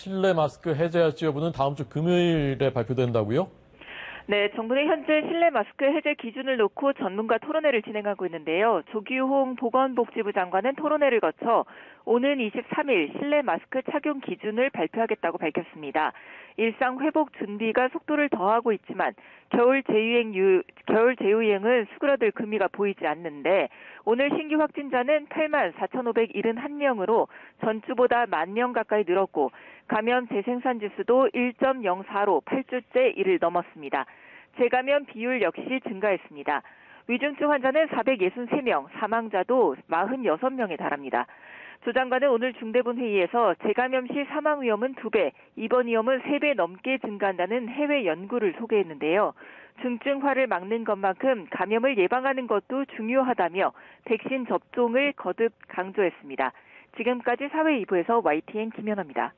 실내 마스크 해제 할지 여부는 다음 주 금요일에 발표된다고요? 네, 정부는 현재 실내 마스크 해제 기준을 놓고 전문가 토론회를 진행하고 있는데요. 조규홍 보건복지부 장관은 토론회를 거쳐 오는 23일 실내 마스크 착용 기준을 발표하겠다고 밝혔습니다. 일상 회복 준비가 속도를 더하고 있지만 겨울 재유행 유, 겨울 재유행은 수그러들 금리가 보이지 않는데 오늘 신규 확진자는 8만 4,571명으로 전주보다 만명 가까이 늘었고 감염 재생산 지수도 1.04로 8주째 이를 넘었습니다. 재감염 비율 역시 증가했습니다. 위중증 환자는 463명, 사망자도 46명에 달합니다. 조 장관은 오늘 중대본 회의에서 재감염 시 사망 위험은 2배, 입원 위험은 3배 넘게 증가한다는 해외 연구를 소개했는데요. 중증화를 막는 것만큼 감염을 예방하는 것도 중요하다며 백신 접종을 거듭 강조했습니다. 지금까지 사회 2부에서 YTN 김연아입니다.